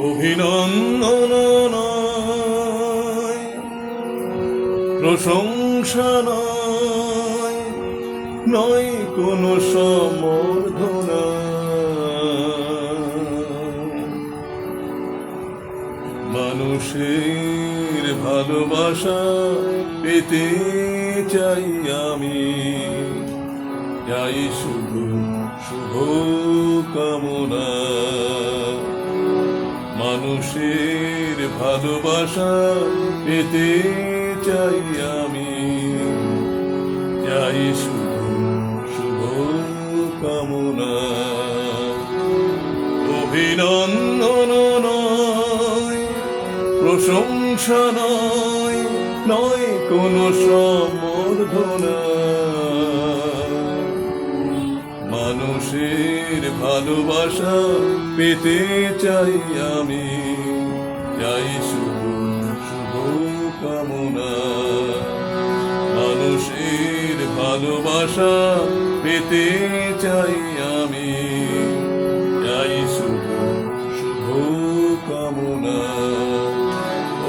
অভিনন্দন প্রশংসা নয় নয় কোনো সমর্ধনা মানুষের ভালোবাসা পেতে চাই আমি যাই শুধু শুভ কামনা মানুষের ভালোবাসা পেতে চাই আমি। যাই শুধু শুভ কামনা অভিনন্দন নয়, প্রশংসা নয় নয় কোনো সম্বর্ধনা। ভালোবাসা পেতে চাই আমি। যাই শুধু শুভ কামনা। মানুষের ভালোবাসা পেতে চাই আমি। যাই শুধু শুভ কামনা।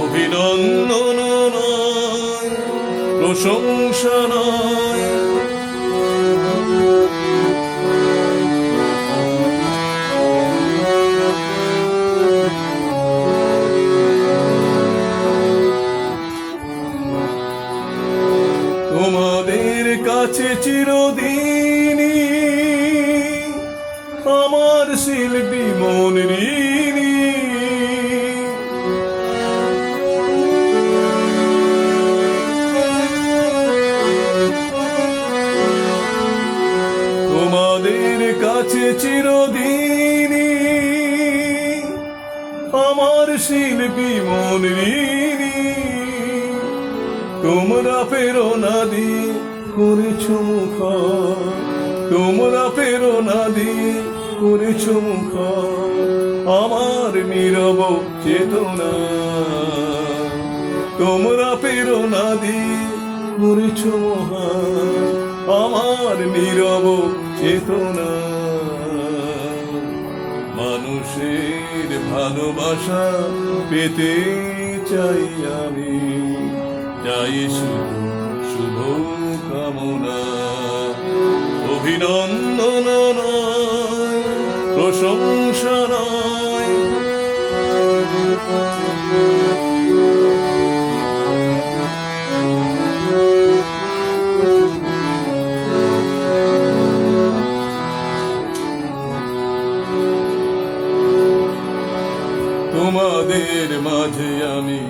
অভিনন্দন নয়, প্রশংসা নয়। চিরদিনই আমার শিল্পী মন তোমাদের কাছে চিরদিনই আমার শিল্পী মন ঋণী তোমরা প্রেরণা দিয়ে করেছ মুখ। তোমরা প্রেরণা দিয়ে করেছ মুখ। আমার নীরব চেতনা। তোমরা প্রেরণা দিয়ে করেছ আমার নীরব চেতনা। মানুষের ভালোবাসা পেতে চাই আমি। যাই শুধু শুভ কামনা অভিনন্দন নয় প্রশংসা তোমাদের মাঝে আমি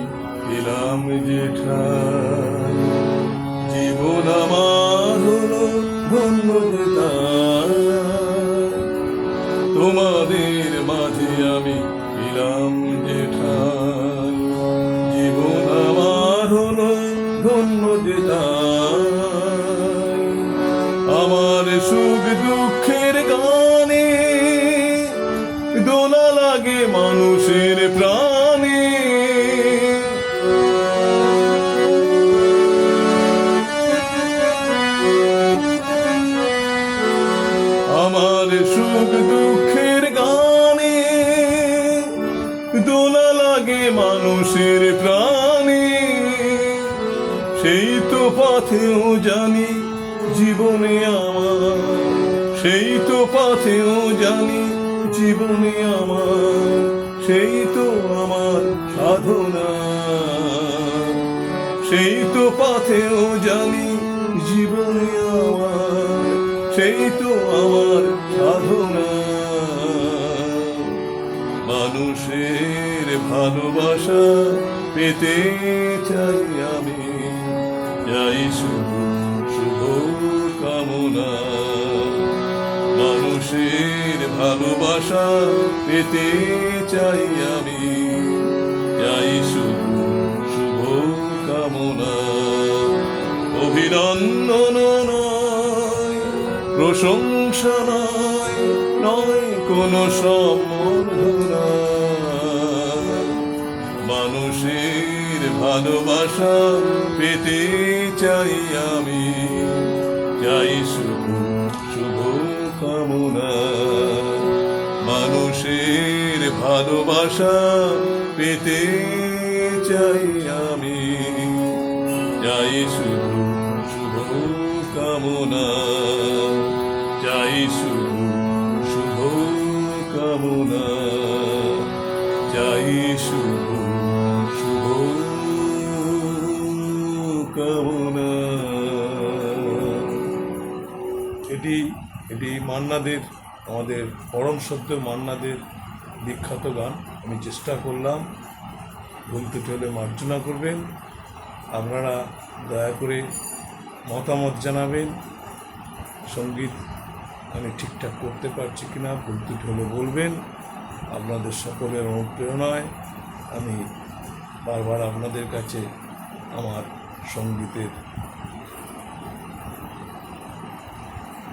এলাম যেঠাই জীবন আমার হলো ধন্য তোমাদের মাঝে আমি এলাম জেঠা জীবন আমার হলো ধন্য মানুষের প্রাণে, সেই তো পথেও জানি জীবনে আমার, সেই তো পথেও জানি জীবনে আমার, সেই তো আমার সাধনা। সেই তো পথেও জানি জীবনে আমার, সেই তো আমার সাধনা। মানুষের ভালোবাসা পেতে চাই আমি। যাই শুধু শুভ কামনা। মানুষের ভালোবাসা পেতে চাই আমি। যাই শুধু শুভ কামনা। অভিনন্দন নয়, প্রশংসা নয় নয় কোনো সম্বর্ধনা মানুষের ভালোবাসা পেতে চাই আমি। যাই শুভ শুভ কামনা। মানুষের ভালোবাসা পেতে চাই আমি। যাই শুধু শুভ কামনা। চাই শুধু শুভ কামনা। চাই শুভ এটি এটি মান্নাদের, আমাদের পরম সত্য মান্নাদের বিখ্যাত গান। আমি চেষ্টা করলাম, ভুল ত্রুটি হলে মার্জনা করবেন। আপনারা দয়া করে মতামত জানাবেন। সংগীত আমি ঠিকঠাক করতে পারছি কিনা, ভুল ত্রুটি হলে বলবেন। আপনাদের সকলের অনুপ্রেরণায় আমি বারবার আপনাদের কাছে আমার সঙ্গীতের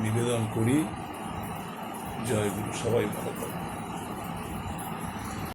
নিবেদন করি। জয় গুরু সবাই ভালো থাকবে